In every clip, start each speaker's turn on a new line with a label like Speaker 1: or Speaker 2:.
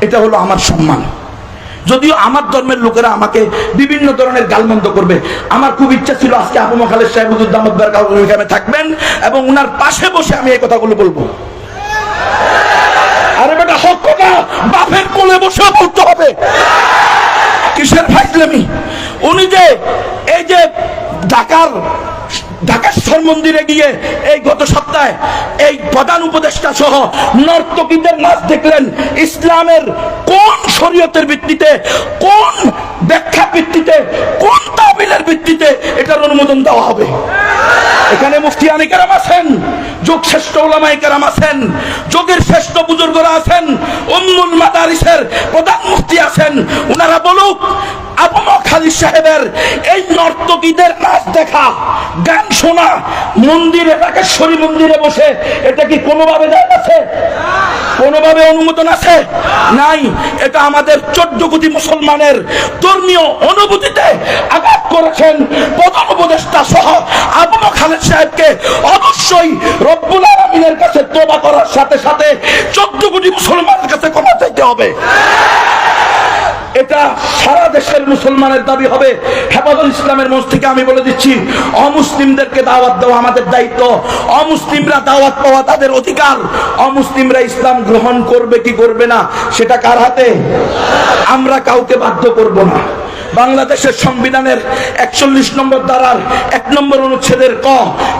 Speaker 1: এটা হলো আমার সম্মান। যদিও আমার ধর্মের লোকেরা আমাকে বিভিন্ন ধরনের গালমন্দ করবে, আমার খুব ইচ্ছা ছিল আজকে আবু মখালের সাহেব থাকবেন এবং উনার পাশে বসে আমি এই কথাগুলো বলব। আরে বেটা, হক কথা, বাপের কোলে বসে বলতে হবে। কিসের ফাইজলামি? উনি যে, এই যে ঢাকার ঢাকেশ্বর মন্দিরে গিয়ে এই গত সপ্তাহে এই প্রধান উপদেষ্টা সহ নর্তকীদের নাচ দেখলেন ইসলামের কোন শরীয়তের ভিত্তিতে, কোন ব্যাখ্যা ভিত্তিতে, কোন তাবিলের ভিত্তিতে এটার অনুমোদন দেওয়া হবে। এখানে মুফতি আনিকারাম আছেন, যোগ শ্রেষ্ঠ ওলামাই কেরাম আছেন, যোগের শ্রেষ্ঠ বুজুর্গরা আছেন, উম্মুল মাদারিসের প্রধান মুফতি আছেন ওনারা বলুক সাহেবের এই নর্তকীদের নাচ দেখা, গান শোনা, মন্দিরে রাকেশ্বরী মন্দিরে বসে, এটা কি কোনোভাবে আছে? কোনোভাবে অনুমোদন আছে? নাই, এটা আমাদের চোদ্দ কোটি মুসলমানের ধর্মীয় অনুভূতিতে আঘাত করেছেন প্রধান উপদেষ্টা সহ আবু রব্বুল আলমিনের কাছে তোবা করার সাথে সাথে চোদ্দ কোটি মুসলমানের কাছে চাইতে হবে। এটা সারা দেশের মুসলমানের দাবি হবে। হেফাজুল ইসলামের মঞ্চ থেকে আমি বলে দিচ্ছি, অমুসলিমদেরকে দাওয়াত দেওয়া আমাদের দায়িত্ব। অমুসলিমরা দাওয়াত পাওয়া তাদের অধিকার। অমুসলিমরা ইসলাম গ্রহণ করবে কি করবে না, সেটা কার হাতে? আমরা কাউকে বাধ্য করব না। বাংলাদেশের সংবিধানের একচল্লিশ নম্বর ধারার এক নম্বর অনুচ্ছেদের ক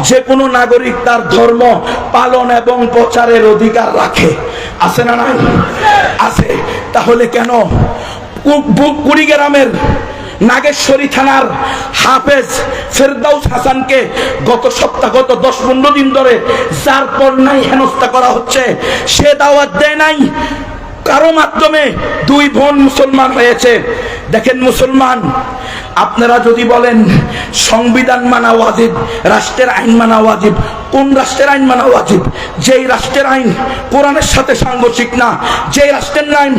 Speaker 1: যে কোনো নাগরিক তার ধর্ম পালন এবং প্রচারের অধিকার রাখে। আছে না নাই? আছে। তাহলে কেন? কুড়িগ্রামের নাগেশ্বরী থানার হাফেজ ফেরদাউস হাসানকে গত সপ্তাহ, গত দশ পনেরো দিন ধরে যার পর নাই হেনস্থা করা হচ্ছে, সে দাওয়াত দেয় নাই। কারও মাধ্যমে দুই বোন মুসলমান হয়েছে। দেখেন মুসলমান, আপনারা যদি বলেন সংবিধান মানা ওয়াজিব, রাষ্ট্রের আইন মানা ওয়াজিব, কোন রাষ্ট্রের আইন মানা ওয়াজিব? যেই রাষ্ট্রের আইন কোরআনের সাথে সাংঘর্ষিক না, যেই রাষ্ট্রের আইন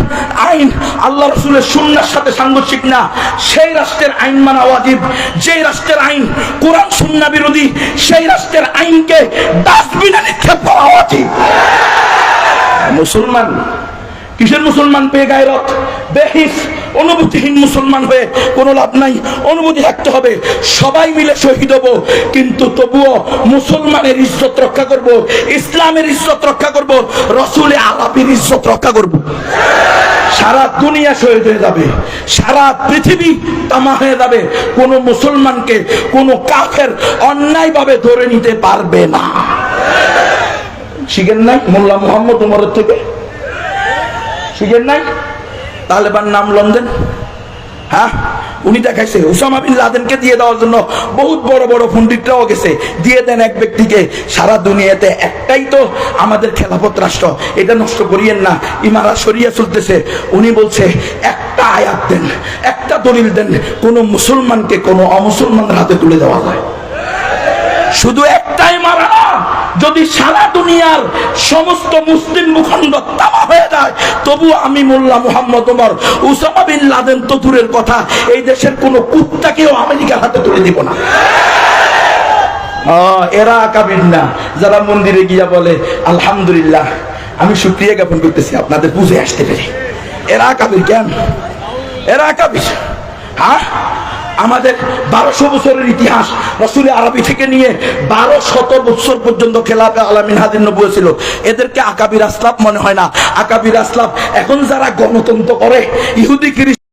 Speaker 1: আইন আল্লাহ রসুলের সুন্নার সাথে সাংঘর্ষিক না, সেই রাষ্ট্রের আইন মানা ওয়াজিব, যেই রাষ্ট্রের আইন কোরআন সুন্না বিরোধী, সেই রাষ্ট্রের আইনকে ডাস্টবিনে নিক্ষেপ করা ওয়াজিব। মুসলমান কিসের মুসলমান পেয়ে গায়রত বেহিস, অনুভূতিহীন মুসলমান হয়ে কোনো লাভ নাই, অনুভূতি থাকতে হবে। সবাই মিলে শহীদ হব, কিন্তু তবুও মুসলমানের ইজ্জত রক্ষা করব, ইসলামের ইজ্জত রক্ষা করব, রসুলে আলাপির ইজ্জত রক্ষা করব। সারা দুনিয়া শহীদ হয়ে যাবে, সারা পৃথিবী তামা হয়ে যাবে। কোনো মুসলমানকে কোনো কাফের অন্যায়ভাবে ধরে নিতে পারবে না। শিখেন নাই মোল্লা মোহাম্মদ উমরের থেকে? শিখেন নাই? তালেবান নাম লন্ডন। হ্যাঁ? উনি দেখাইছে, উসামা বিন লাদেনকে দিয়ে দেওয়ার জন্য বহুত বড় বড় পণ্ডিতরাও গেছে। দিয়ে দেন এক ব্যক্তিকে, সারা দুনিয়াতে একটাই তো আমাদের খেলাফত রাষ্ট্র। এটা নষ্ট করিয়েন না, ইমারা সরিয়া চলতেছে। উনি বলছে, একটা আয়াত দেন, একটা দলিল দেন, কোনো মুসলমানকে কোনো অমুসলমানের হাতে তুলে দেওয়া যায়। শুধু একটাই মারা যদি সারা দুনিয়ার সমস্ত মুসলিম ভূখণ্ড তামা যায়। তবু আমি Mullah Muhammad Omar, Osama bin Laden তো দূরের কথা। এই দেশের কোন কুত্তাকেও আমেরিকার হাতে তুলে দিব না। এরা আকাবির না। যারা মন্দিরে গিয়া বলে, আলহামদুলিল্লাহ, আমি শুক্রিয়া জ্ঞাপন করতেছি, আপনাদের বুঝে আসতে পেরে। এরা আকাবির কেন এরা আকাবির হ্যাঁ? আমাদের বারোশো বছরের ইতিহাস রসুল আরবি থেকে নিয়ে বারো শত বছর পর্যন্ত খেলাফে আলামিন হাদিন নবুয়ে ছিল। এদেরকে আকাবির আসলাফ মনে হয় না। আকাবির আসলাফ এখন যারা গণতন্ত্র করে, ইহুদি